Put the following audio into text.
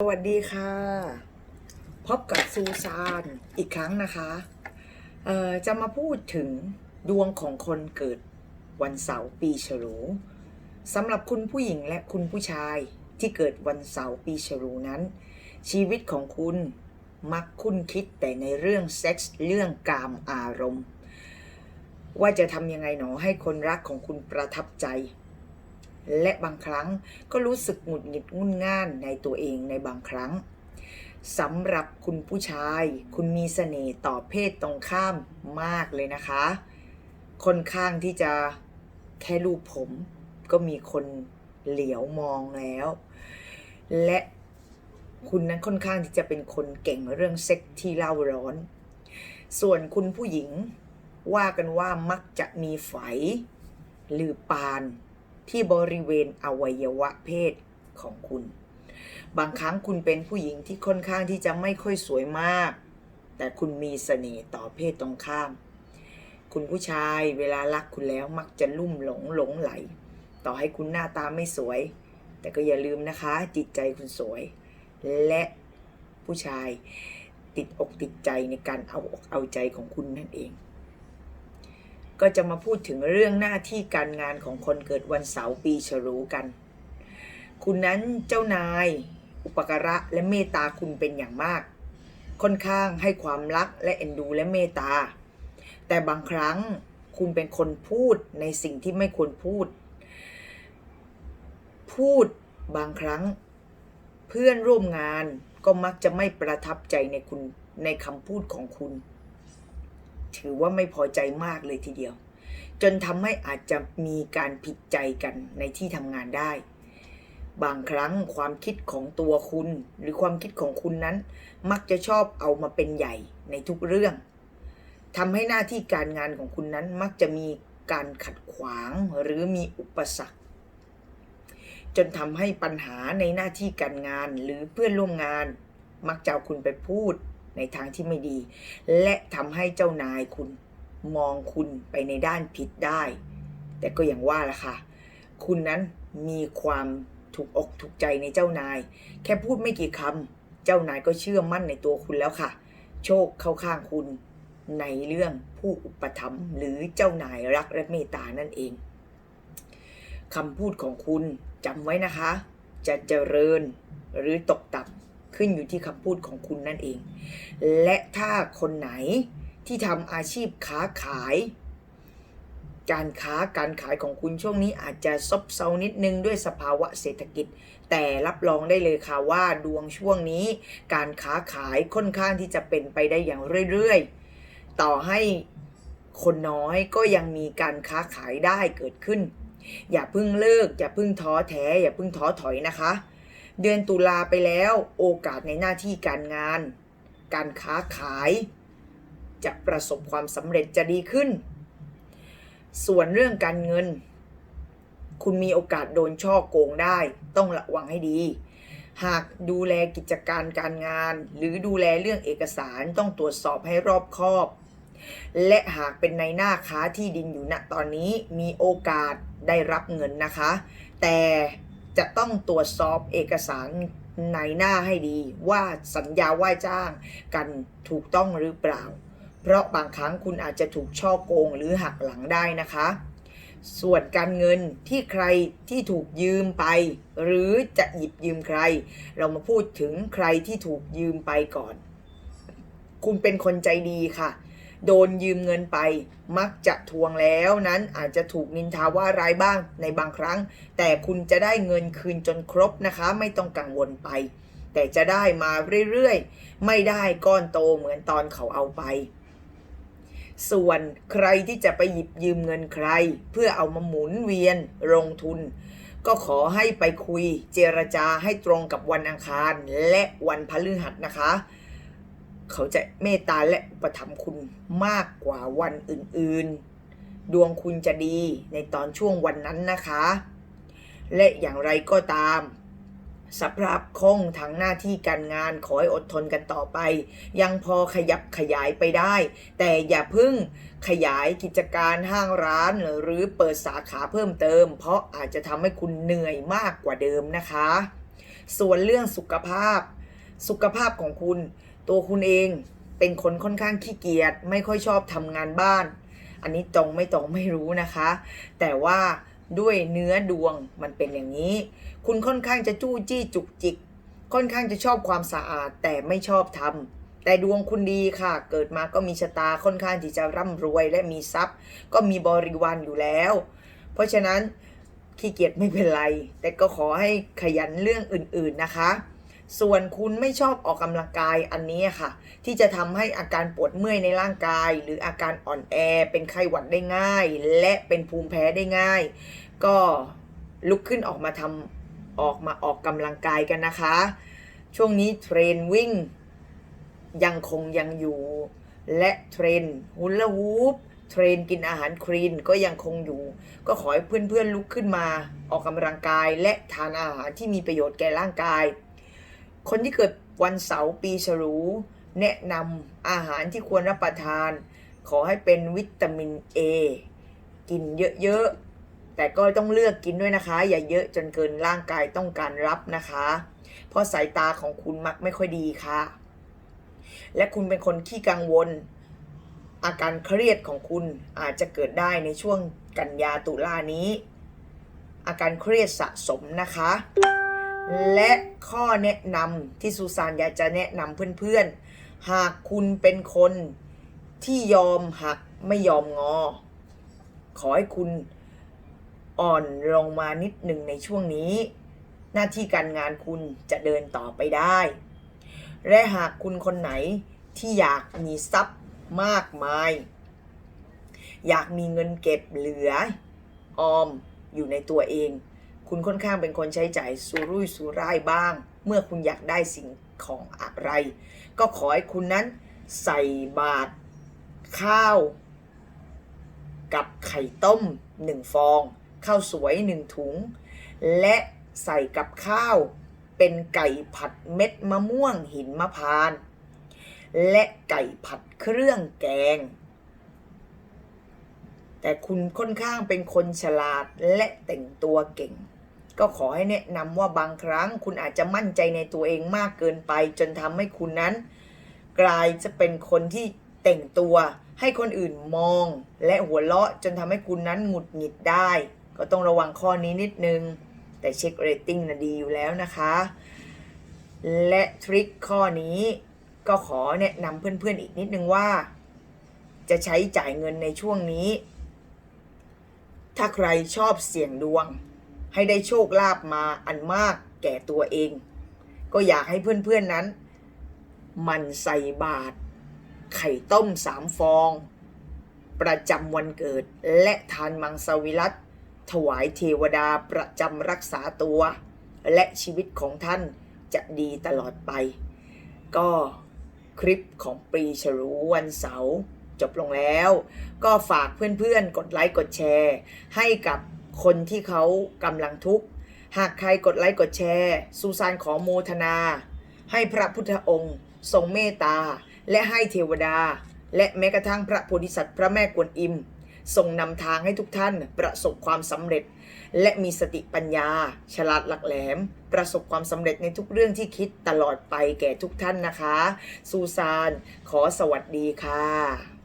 สวัสดีค่ะ พบกับซูซานอีกครั้งนะคะจะมาพูดถึงดวงของคนเกิดวันเสาร์ปีฉลูสำหรับคุณผู้หญิงและคุณผู้ชายที่เกิดวันเสาร์ปีฉลูนั้น ชีวิตของคุณมักคุ้นคิดแต่ในเรื่องเซ็กส์เรื่องกามอารมณ์ ว่าจะทำยังไงหนอให้คนรักของคุณประทับใจ และบางครั้งก็รู้สึกหงุดหงิดงุนง่านในตัวเองในบางครั้งสำหรับคุณผู้ชาย คุณมีเสน่ห์ต่อเพศตรงข้ามมากเลยนะคะ ค่อนข้างที่จะแค่รูปผม ก็มีคนเหลียวมองแล้ว และคุณนั้นค่อนข้างที่จะเป็นคนเก่งเรื่องเซ็กที่เล่าร้อน ส่วนคุณผู้หญิงว่ากันว่ามักจะมีไฝหรือปาน ที่บริเวณอวัยวะเพศของคุณ บางครั้งคุณเป็นผู้หญิงที่ค่อนข้างที่จะไม่ค่อยสวยมาก แต่คุณมีเสน่ห์ต่อเพศตรงข้าม คุณผู้ชายเวลารักคุณแล้วมักจะลุ่มหลงหลงไหล ต่อให้คุณหน้าตาไม่สวย แต่ก็อย่าลืมนะคะ จิตใจคุณสวย และผู้ชายติดอกติดใจในการเอาอกเอาใจของคุณนั่นเอง ก็จะมาพูดถึงเรื่องหน้าที่การงานของคนเกิดวันเสาร์ปีฉลูกัน คุณนั้นเจ้านาย อุปการะและเมตตาคุณเป็นอย่างมาก ค่อนข้างให้ความรักและเอ็นดูและเมตตา แต่บางครั้งคุณเป็นคนพูดในสิ่งที่ไม่ควรพูด พูดบางครั้ง เพื่อนร่วมงานก็มักจะไม่ประทับใจในคุณในคำพูดของคุณ ถือว่าไม่พอใจมากเลยทีเดียว จนทำให้อาจจะมีการผิดใจกันในที่ทำงานได้ บางครั้งความคิดของตัวคุณ หรือความคิดของคุณนั้น มักจะชอบเอามาเป็นใหญ่ในทุกเรื่องทำให้หน้าที่การงานของคุณนั้นมักจะมีการขัดขวางหรือมีอุปสรรค จนทำให้ปัญหาในหน้าที่การงานหรือเพื่อนร่วมงาน มักจะเอาคุณไปพูด ในทางที่ไม่ดี และทำให้เจ้านายคุณมองคุณไปในด้านผิดได้ แต่ก็อย่างว่าล่ะค่ะ คุณนั้นมีความถูกอกถูกใจในเจ้านาย แค่พูดไม่กี่คำเจ้านายก็เชื่อมั่นในตัวคุณแล้วค่ะ โชคเข้าข้างคุณในเรื่องผู้อุปถัมภ์หรือเจ้านายรักและเมตตานั่นเองคำพูดของคุณจำไว้นะคะ จะเจริญหรือตกต่ำ ขึ้นอยู่ที่คำพูดของคุณนั่นเอง และถ้าคนไหนที่ทำอาชีพค้าขาย การค้าการขายของคุณช่วงนี้อาจจะซบเซานิดนึงด้วยสภาวะเศรษฐกิจ แต่รับรองได้เลยค่ะว่าดวงช่วงนี้ การค้าขายค่อนข้างที่จะเป็นไปได้อย่างเรื่อยๆ ต่อให้คนน้อยก็ยังมีการค้าขายได้เกิดขึ้น อย่าเพิ่งเลิก อย่าเพิ่งท้อแท้ อย่าเพิ่งท้อถอยนะคะ เดือนตุลาไปแล้วโอกาสในหน้าที่การงาน การค้าขาย จะประสบความสำเร็จจะดีขึ้น ส่วนเรื่องการเงิน คุณมีโอกาสโดนช่อโกงได้ ต้องระวังให้ดี หากดูแลกิจการการงาน หรือดูแลเรื่องเอกสารต้องตรวจสอบให้รอบคอบ และหากเป็นในหน้าค้าที่ดินอยู่ณตอนนี้มีโอกาสได้รับเงินนะคะ แต่ จะต้องตรวจสอบเอกสารในหน้าให้ดี ว่าสัญญาว่าจ้างกันถูกต้องหรือเปล่า เพราะบางครั้งคุณอาจจะถูกช่อโกงหรือหักหลังได้นะคะ ส่วนการเงินที่ใครที่ถูกยืมไป หรือจะหยิบยืมใคร เรามาพูดถึงใครที่ถูกยืมไปก่อน คุณเป็นคนใจดีค่ะ โดนยืมเงินไป มักจะทวงแล้วนั้นอาจจะถูกนินทาว่าร้ายบ้างในบางครั้ง แต่คุณจะได้เงินคืนจนครบนะคะ ไม่ต้องกังวลไป แต่จะได้มาเรื่อยๆ ไม่ได้ก้อนโตเหมือนตอนเขาเอาไป ส่วนใครที่จะไปหยิบยืมเงินใคร เพื่อเอามาหมุนเวียนลงทุนก็ขอให้ไปคุยเจรจาให้ตรงกับวันอังคารและวันพฤหัสนะคะ เขาจะเมตตาและอุปถัมภ์คุณมากกว่าวันอื่นๆ ดวงคุณจะดีในตอนช่วงวันนั้นนะคะ และอย่างไรก็ตามสำหรับคงทางหน้าที่การงานขอให้อดทนกันต่อไป ยังพอขยับขยายไปได้ แต่อย่าเพึ่งขยายกิจการห้างร้านหรือเปิดสาขาเพิ่มเติม เพราะอาจจะทำให้คุณเหนื่อยมากกว่าเดิมนะคะ ส่วนเรื่องสุขภาพ สุขภาพของคุณ ตัวคุณเองเป็นคนค่อนข้างขี้เกียจไม่ค่อยชอบทำงานบ้าน อันนี้ตรงไม่ตรงไม่รู้นะคะ แต่ว่าด้วยเนื้อดวงมันเป็นอย่างนี้ คุณค่อนข้างจะจู้จี้จุกจิก ค่อนข้างจะชอบความสะอาดแต่ไม่ชอบทำแต่ดวงคุณดีค่ะ เกิดมาก็มีชะตาค่อนข้างที่จะร่ำรวยและมีทรัพย์ ก็มีบริวารอยู่แล้ว เพราะฉะนั้นขี้เกียจไม่เป็นไร แต่ก็ขอให้ขยันเรื่องอื่นๆนะคะ ส่วนคุณไม่ชอบออกกำลังกายอันนี้ค่ะ ที่จะทำให้อาการปวดเมื่อยในร่างกาย หรืออาการอ่อนแอเป็นไข้หวัดได้ง่าย และเป็นภูมิแพ้ได้ง่าย ก็ลุกขึ้นออกมาทำออกมาออกกำลังกายกันนะคะ ช่วงนี้เทรนวิ่ง ยังคงยังอยู่ และเทรนฮุลลาฮูปเทรนกินอาหารคลีนก็ยังคงอยู่ ก็ขอให้เพื่อนๆลุกขึ้นมาออกกำลังกายและทานอาหารที่มีประโยชน์แก่ร่างกาย คนที่เกิดวันเสาร์ปีฉลูแนะนำอาหารที่ควรรับประทาน ขอให้เป็นวิตามิน A กินเยอะๆ แต่ก็ต้องเลือกกินด้วยนะคะ อย่าเยอะจนเกินร่างกายต้องการรับนะคะ เพราะสายตาของคุณมักไม่ค่อยดีค่ะ และคุณเป็นคนขี้กังวล อาการเครียดของคุณอาจจะเกิดได้ในช่วงกันยาตุลานี้ อาการเครียดสะสมนะคะ และข้อแนะนำที่ซูซานอยากจะแนะนำเพื่อนๆ หากคุณเป็นคนที่ยอมหักไม่ยอมงอ ขอให้คุณอ่อนลงมานิดหนึ่งในช่วงนี้ หน้าที่การงานคุณจะเดินต่อไปได้ และหากคุณคนไหนที่อยากมีทรัพย์มากมาย อยากมีเงินเก็บเหลือ ออมอยู่ในตัวเอง คุณค่อนข้างเป็นคนใช้จ่ายสุรุ่ยสุร่ายบ้าง เมื่อคุณอยากได้สิ่งของอะไร ก็ขอให้คุณนั้นใส่บาตรข้าว กับไข่ต้มหนึ่งฟองข้าวสวยหนึ่งถุง และใส่กับข้าวเป็นไก่ผัดเม็ดมะม่วงหินมะพร้าน และไก่ผัดเครื่องแกง แต่คุณค่อนข้างเป็นคนฉลาดและแต่งตัวเก่ง ก็ขอให้แนะนำว่าบางครั้งคุณอาจจะมั่นใจในตัวเองมากเกินไป จนทำให้คุณนั้น กลายจะเป็นคนที่แต่งตัว ให้คนอื่นมอง และหัวเราะจนทำให้คุณนั้นหงุดหงิดได้ ก็ต้องระวังข้อนี้นิดนึง แต่เช็คเรตติ้งนะดีอยู่แล้วนะคะ และทริคข้อนี้ก็ขอแนะนำเพื่อนๆอีกนิดนึงว่า จะใช้จ่ายเงินในช่วงนี้ ถ้าใครชอบเสี่ยงดวง ให้ได้โชคลาภมาอันมากแก่ตัวเอง ก็อยากให้เพื่อนๆนั้น มันใส่บาตรไข่ต้มสามฟอง ประจำวันเกิดและทานมังสวิรัตถวายเทวดาประจำรักษาตัว และชีวิตของท่านจะดีตลอดไป ก็คลิปของปรีฉลูวันเสาร์จบลงแล้ว ก็ฝากเพื่อนๆ กดไลค์ กดแชร์ ให้กับ คนที่เขากำลังทุกข์ หากใครกดไลค์กดแชร์ซูซานขอโมทนา ให้พระพุทธองค์ ทรงเมตตา และให้เทวดา และแม้กระทั่งพระโพธิสัตว์พระแม่กวนอิมทรงนำทางให้ทุกท่านประสบความสำเร็จ และมีสติปัญญา ฉลาดหลักแหลม ประสบความสำเร็จในทุกเรื่องที่คิดตลอดไปแก่ทุกท่านนะคะ ซูซาน ขอสวัสดีค่ะ